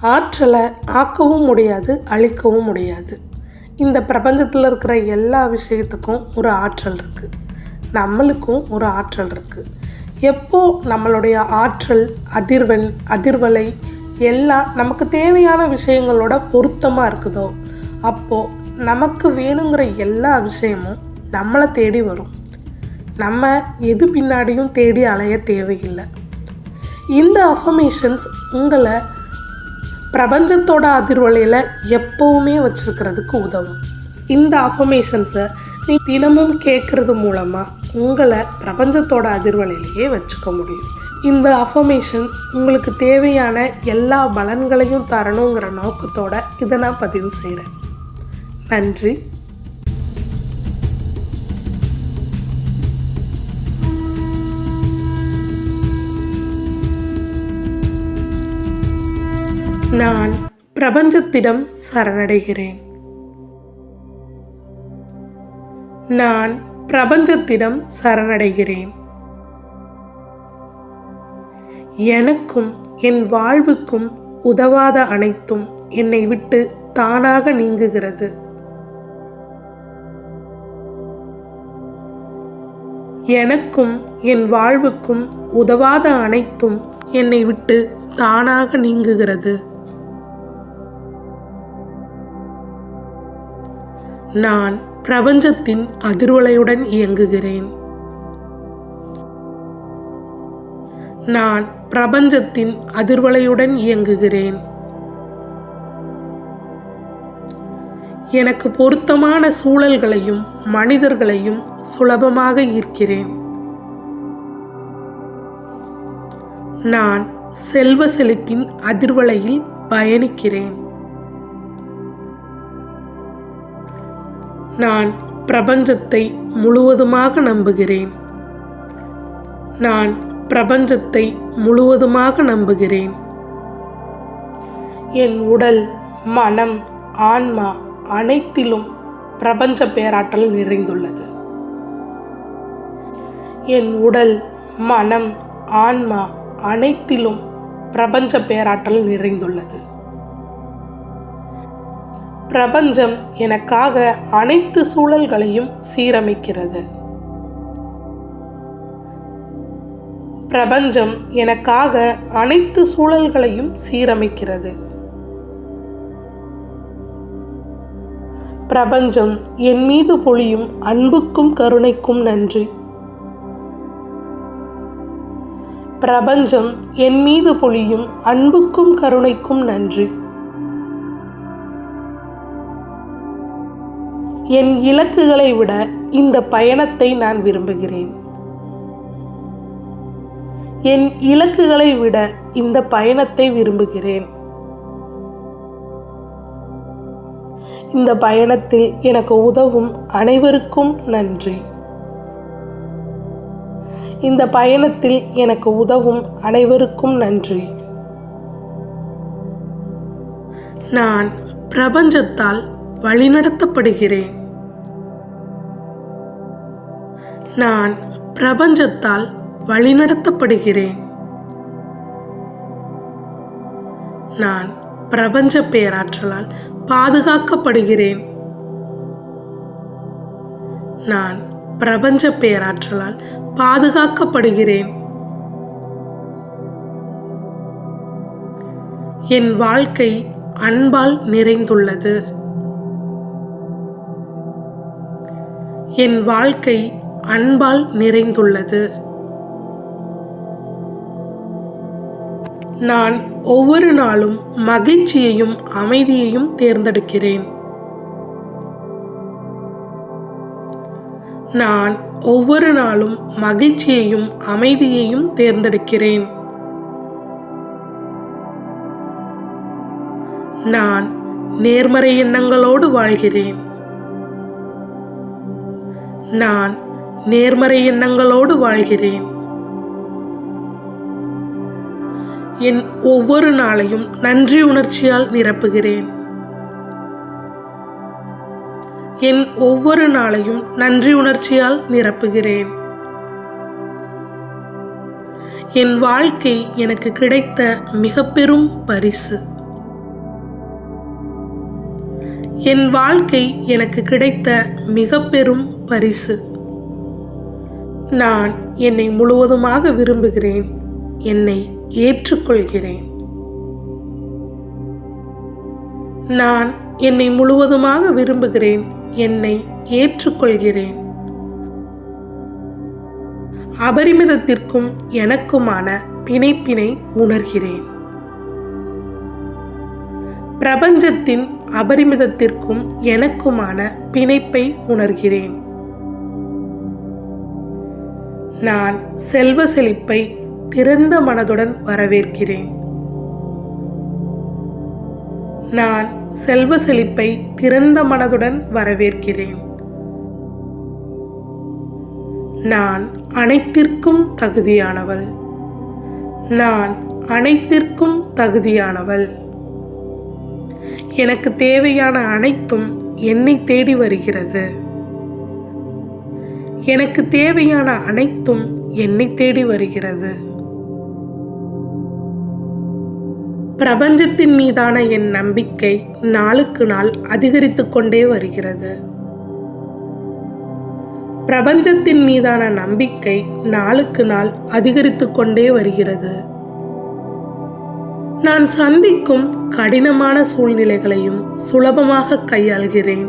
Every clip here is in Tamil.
ஆற்றலை ஆக்கவும் முடியாது அழிக்கவும் முடியாது. இந்த பிரபஞ்சத்தில் இருக்கிற எல்லா விஷயத்துக்கும் ஒரு ஆற்றல் இருக்குது நம்மளுக்கும் ஒரு ஆற்றல் இருக்குது எப்போ நம்மளுடைய ஆற்றல் அதிர்வெண் அதிர்வலை எல்லாம் நமக்கு தேவையான விஷயங்களோட பொருத்தமாக இருக்குதோ அப்போது நமக்கு வேணுங்கிற எல்லா விஷயமும் நம்மளை தேடி வரும். நம்ம எது பின்னாடியும் தேடி அலைய தேவையில்லை. இந்த அஃபர்மேஷன்ஸ் உங்களை பிரபஞ்சத்தோட அதிர்வலையில் எப்போவுமே வச்சுருக்கிறதுக்கு உதவும். இந்த அஃபர்மேஷன்ஸை நீ தினமும் கேட்குறது மூலமாக உங்களை பிரபஞ்சத்தோட அதிர்வலையிலேயே வச்சுக்க முடியும். இந்த அஃபர்மேஷன் உங்களுக்கு தேவையான எல்லா பலன்களையும் தரணுங்கிற நோக்கத்தோட இதை நான் பதிவு செய்கிறேன் நன்றி. நான் பிரபஞ்சத்திடம் சரணடைகிறேன். நான் பிரபஞ்சத்திடம் சரணடைகிறேன். எனக்கும் என் வாழ்வுக்கும் உதவாத அனைத்தும் என்னை விட்டு தானாக நீங்குகிறது. எனக்கும் என் வாழ்வுக்கும் உதவாத அனைத்தும் என்னை விட்டு தானாக நீங்குகிறது. நான் பிரபஞ்சத்தின் அதிர்வலையுடன் இயங்குகிறேன். நான் பிரபஞ்சத்தின் அதிர்வலையுடன் இயங்குகிறேன். எனக்கு பொருத்தமான சூழல்களையும் மனிதர்களையும் சுலபமாக ஈர்க்கிறேன். நான் செல்வ செழிப்பின் அதிர்வலையில் பயணிக்கிறேன். நான் பிரபஞ்சத்தை முழுவதுமாக நம்புகிறேன். நான் பிரபஞ்சத்தை முழுவதுமாக நம்புகிறேன். என் உடல் மனம் ஆன்மா அனைத்திலும் பிரபஞ்ச பேராற்றல் நிறைந்துள்ளது. என் உடல் மனம் ஆன்மா அனைத்திலும் பிரபஞ்ச பேராற்றல் நிறைந்துள்ளது. பிரபஞ்சம் எனக்காக அனைத்து சூழல்களையும் சீரமைக்கிறது. பிரபஞ்சம் எனக்காக அனைத்து சூழல்களையும் சீரமைக்கிறது. பிரபஞ்சம் என் மீது பொழியும் அன்புக்கும் கருணைக்கும் நன்றி. பிரபஞ்சம் என் மீது பொழியும் அன்புக்கும் கருணைக்கும் நன்றி. என் இலக்குகளை விட இந்த பயணத்தை நான் விரும்புகிறேன். என் இலக்குகளை விட இந்த பயணத்தை விரும்புகிறேன். இந்த பயணத்தில் எனக்கு உதவும் அனைவருக்கும் நன்றி. இந்த பயணத்தில் எனக்கு உதவும் அனைவருக்கும் நன்றி. நான் பிரபஞ்சத்தால் வழிநடத்தப்படுகிறேன். நான் பிரபஞ்சத்தால் வழிநடத்தப்படுகிறேன். நான் பிரபஞ்ச பேராற்றலால் பாதுகாக்கப்படுகிறேன். நான் பிரபஞ்ச பேராற்றலால் பாதுகாக்கப்படுகிறேன். என் வாழ்க்கை அன்பால் நிறைந்துள்ளது. என் வாழ்க்கை அன்பால் நிறைந்துள்ளது. நான் ஒவ்வொரு நாளும் மகிழ்ச்சியையும் அமைதியையும் தேர்ந்தெடுக்கிறேன். நான் ஒவ்வொரு நாளும் மகிழ்ச்சியையும் அமைதியையும் தேர்ந்தெடுக்கிறேன். நான் நேர்மறை எண்ணங்களோடு வாழ்கிறேன். நான் நேர்மறை எண்ணங்களோடு வாழ்கிறேன். என் ஒவ்வொரு நாளையும் நன்றி உணர்ச்சியால் நிரப்புகிறேன். என் ஒவ்வொரு நாளையும் நன்றி உணர்ச்சியால் நிரப்புகிறேன். என் வாழ்க்கை எனக்கு கிடைத்த மிக பெரும் பரிசு. என் வாழ்க்கை எனக்கு கிடைத்த மிக பெரும் பரிசு. நான் என்னை முழுவதுமாக விரும்புகிறேன். என்னை ஏற்றுக்கொள்கிறேன். நான் என்னை முழுவதுமாக விரும்புகிறேன். என்னை ஏற்றுக்கொள்கிறேன். அபரிமிதத்திற்கும் எனக்குமான பிணைப்பினை உணர்கிறேன். பிரபஞ்சத்தின் அபரிமிதத்திற்கும் எனக்குமான பிணைப்பை உணர்கிறேன். நான் செல்வ செழிப்பை திறந்த மனதுடன் வரவேற்கிறேன். நான் செல்வ செழிப்பை திறந்த மனதுடன் வரவேற்கிறேன். நான் அனைத்திற்கும் தகுதியானவள். நான் அனைத்திற்கும் தகுதியானவள். எனக்கு தேவையான அனைத்தும் என்னை தேடி வருகிறது. எனக்கு தேவையான அனைத்தும் என்னை தேடி வருகிறது. பிரபஞ்சத்தின் மீதான என் நம்பிக்கை நாளுக்கு நாள் அதிகரித்து கொண்டே வருகிறது. பிரபஞ்சத்தின் மீதான நம்பிக்கை நாளுக்கு நாள் அதிகரித்து கொண்டே வருகிறது. நான் சந்திக்கும் கடினமான சூழ்நிலைகளையும் சுலபமாக கையாள்கிறேன்.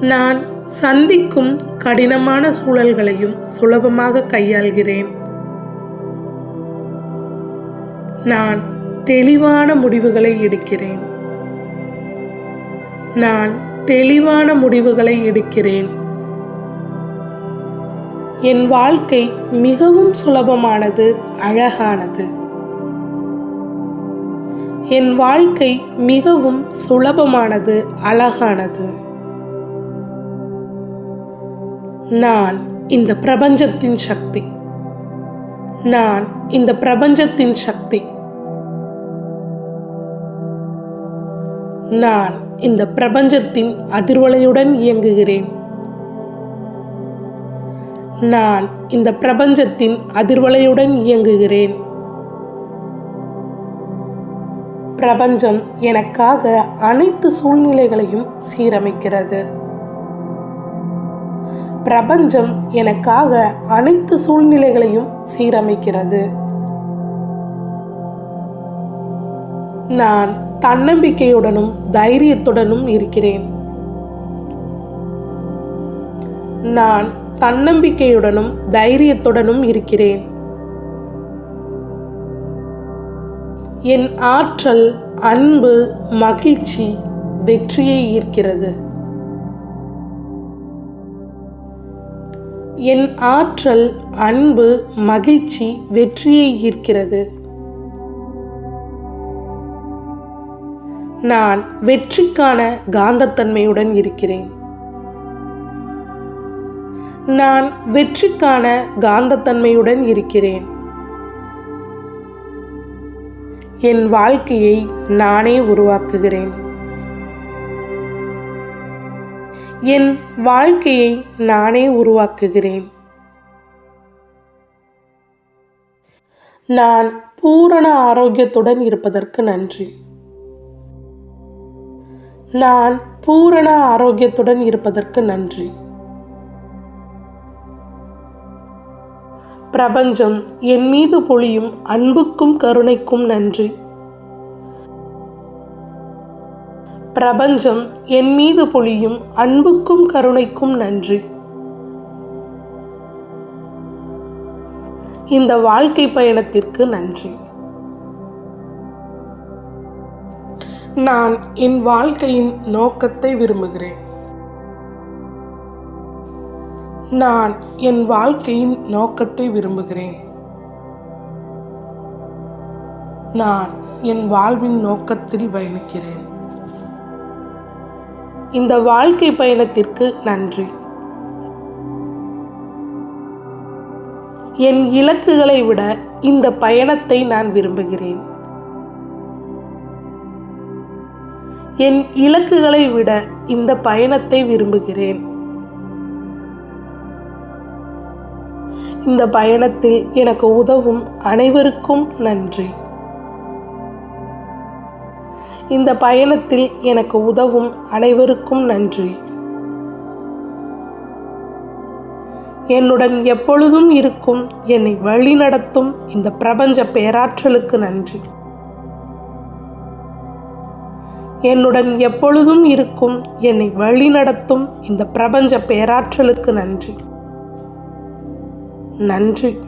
நான் சந்திக்கும் கடினமான சூழல்களையும் சுலபமாக கையாள்கிறேன். நான் தெளிவான முடிவுகளை எடுக்கிறேன். நான் தெளிவான முடிவுகளை எடுக்கிறேன். என் வாழ்க்கை மிகவும் சுலபமானது அழகானது. என் வாழ்க்கை மிகவும் சுலபமானது அழகானது. நான் இந்த பிரபஞ்சத்தின் சக்தி. நான் இந்த பிரபஞ்சத்தின் சக்தி. நான் இந்த பிரபஞ்சத்தின் அதிர்வலையுடன் இயங்குகிறேன். நான் இந்த பிரபஞ்சத்தின் அதிர்வலையுடன் இயங்குகிறேன். பிரபஞ்சம் எனக்காக அனைத்து சூழ்நிலைகளையும் சீரமைக்கிறது. பிரபஞ்சம் எனக்காக அனைத்து சூழ்நிலைகளையும் சீரமைக்கிறது. நான் தன்னம்பிக்கையுடனும் தைரியத்துடனும் இருக்கிறேன். நான் தன்னம்பிக்கையுடனும் தைரியத்துடனும் இருக்கிறேன். என் ஆற்றல் அன்பு மகிழ்ச்சி வெற்றியை ஈர்க்கிறது. என் ஆற்றல் அன்பு மகிழ்ச்சி வெற்றியை ஈர்க்கிறது. நான் வெற்றிக்கான காந்தத்தன்மையுடன் இருக்கிறேன். நான் வெற்றிக்கான காந்தத்தன்மையுடன் இருக்கிறேன். என் வாழ்க்கையை நானே உருவாக்குகிறேன். என் வாழ்க்கையை நானே உருவாக்குகிறேன். நான் பூரண ஆரோக்கியத்துடன் இருப்பதற்கு நன்றி. நான் பூரண ஆரோக்கியத்துடன் இருப்பதற்கு நன்றி. பிரபஞ்சம் என் மீது பொழியும் அன்புக்கும் கருணைக்கும் நன்றி. பிரபஞ்சம் என் மீது பொழியும் அன்புக்கும் கருணைக்கும் நன்றி. இந்த வாழ்க்கை பயணத்திற்கு நன்றி. நான் என் வாழ்க்கையின் நோக்கத்தை விரும்புகிறேன். நான் என் வாழ்க்கையின் நோக்கத்தை விரும்புகிறேன். நான் என் வாழ்வின் நோக்கத்தில் பயணிக்கிறேன். இந்த வாழ்க்கை பயணத்திற்கு நன்றி. என் இலக்குகளை விட இந்த பயணத்தை நான் விரும்புகிறேன். என் இலக்குகளை விட இந்த பயணத்தை விரும்புகிறேன். இந்த பயணத்தில் எனக்கு உதவும் அனைவருக்கும் நன்றி. இந்த பயணத்தில் எனக்கு உதவும் அனைவருக்கும் நன்றி. என்னுடன் எப்பொழுதும் இருக்கும் என்னை வழிநடத்தும் இந்த பிரபஞ்ச பேராற்றலுக்கு நன்றி. என்னுடன் எப்பொழுதும் இருக்கும் என்னை வழிநடத்தும் இந்த பிரபஞ்ச பேராற்றலுக்கு நன்றி. நன்றி.